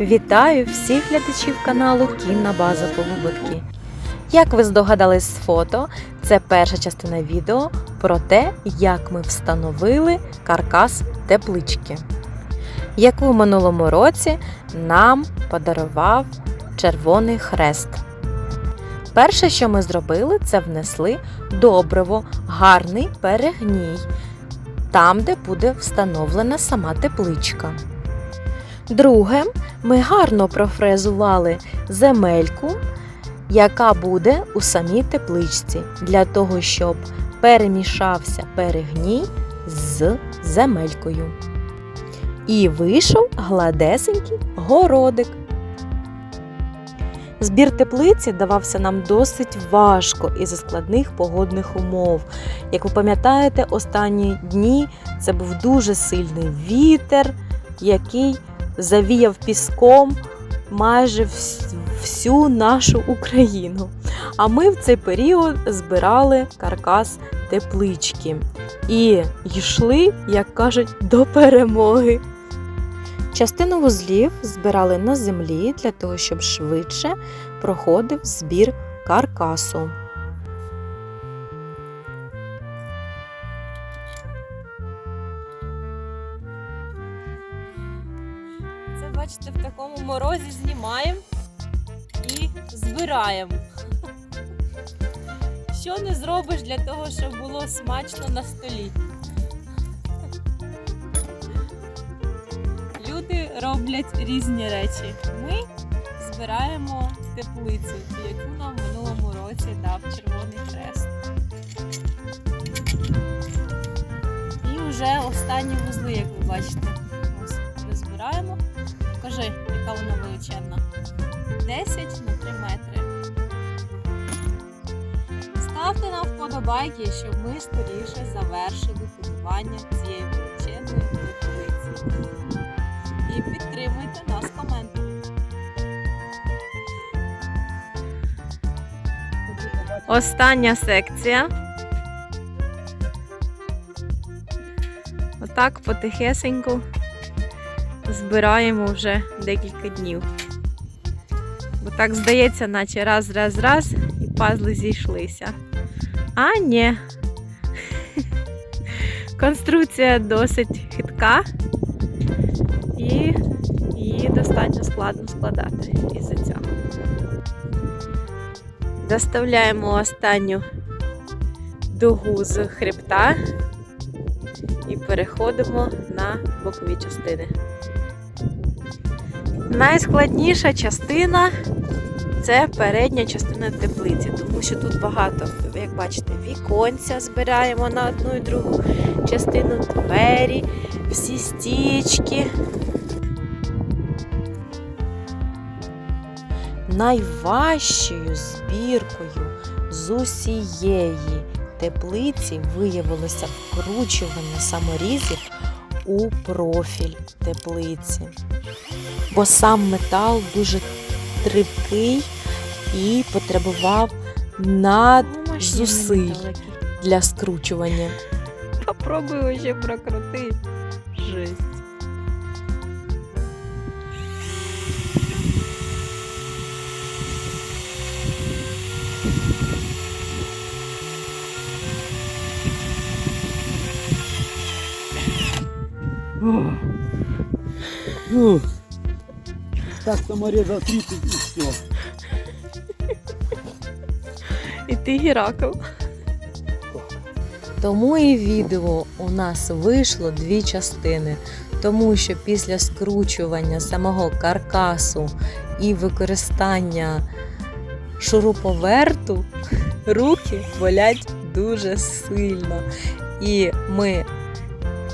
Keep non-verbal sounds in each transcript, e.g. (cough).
Вітаю всіх глядачів каналу Кінна База Полуботки. Як ви здогадались з фото, це перша частина відео про те, як ми встановили каркас теплички, яку в минулому році нам подарував Червоний Хрест. Перше, що ми зробили, це внесли добриво, гарний перегній, там, де буде встановлена сама тепличка. Друге, ми гарно профрезували земельку, яка буде у самій тепличці, для того, щоб перемішався перегній з земелькою. І вийшов гладесенький городик. Збір теплиці давався нам досить важко із-за складних погодних умов. Як ви пам'ятаєте, останні дні це був дуже сильний вітер, який завіяв піском майже всю нашу Україну. А ми в цей період збирали каркас теплички і йшли, як кажуть, до перемоги. Частину вузлів збирали на землі для того, щоб швидше проходив збір каркасу. Бачите, в такому морозі знімаємо і збираємо. Що не зробиш для того, щоб було смачно на столі? Люди роблять різні речі. Ми збираємо теплицю, яку нам в минулому році дав Червоний Хрест. І вже останні вузли, як ви бачите. Ми збираємо. Покажи, яка вона величезна. 10 на 3 метри. Ставте нам вподобайки, щоб ми скоріше завершили будування цієї величезної теплиці. І підтримуйте нас коментом. Остання секція. Отак потихесеньку збираємо вже декілька днів. Бо так здається, наче раз, раз, раз, і пазли зійшлися. А ні. (laughs) Конструкція досить хитка і її достатньо складно складати із-за цього. Заставляємо останню дугу з хребта і переходимо на бокові частини. Найскладніша частина це передня частина теплиці, тому що тут багато, як бачите, віконця збираємо на одну і другу частину двері, всі стічки. Найважчою збіркою з усієї теплиці виявилося вкручування саморізів у профіль теплиці. Бо сам метал дуже тривкий і потребував надзусиль для скручування. Попробую ще прокрути. Жесть. Ну, так саморезал 30 и все. І ти Геракл. Тому і відео у нас вийшло дві частини, тому що після скручування самого каркасу і використання шуруповерту руки болять дуже сильно. І ми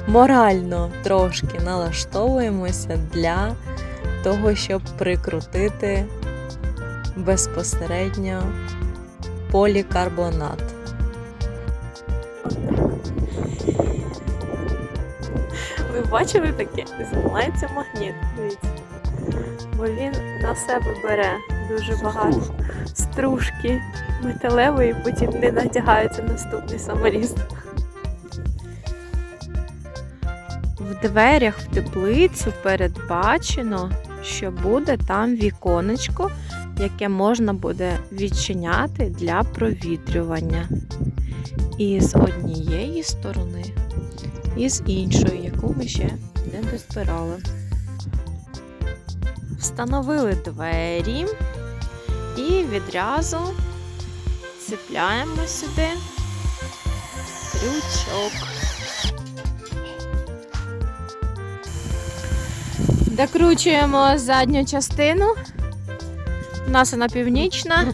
морально трошки налаштовуємося для того, щоб прикрутити безпосередньо полікарбонат. Ви бачили таке? Знімається магніт, дивіться. Бо він на себе бере дуже багато стружки металевої, потім не надягається наступний саморіз. В дверях в теплицю передбачено що буде там віконечко, яке можна буде відчиняти для провітрювання. І з однієї сторони, і з іншої, яку ми ще не дозбирали. Встановили двері і відразу цепляємо сюди крючок. Докручуємо задню частину. У нас вона північна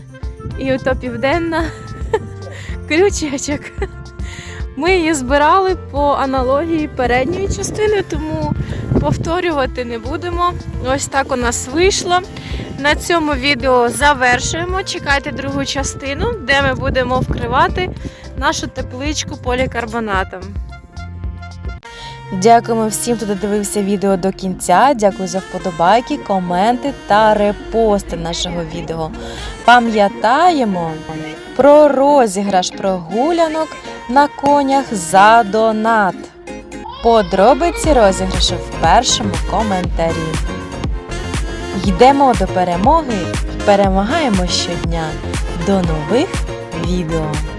і ото південна (laughs) крючечок. Ми її збирали по аналогії передньої частини, тому повторювати не будемо. Ось так у нас вийшло. На цьому відео завершуємо. Чекайте другу частину, де ми будемо вкривати нашу тепличку полікарбонатом. Дякуємо всім, хто додивився відео до кінця. Дякую за вподобайки, коменти та репости нашого відео. Пам'ятаємо про розіграш прогулянок на конях за донат. Подробиці розіграшу в першому коментарі. Йдемо до перемоги перемагаємо щодня. До нових відео!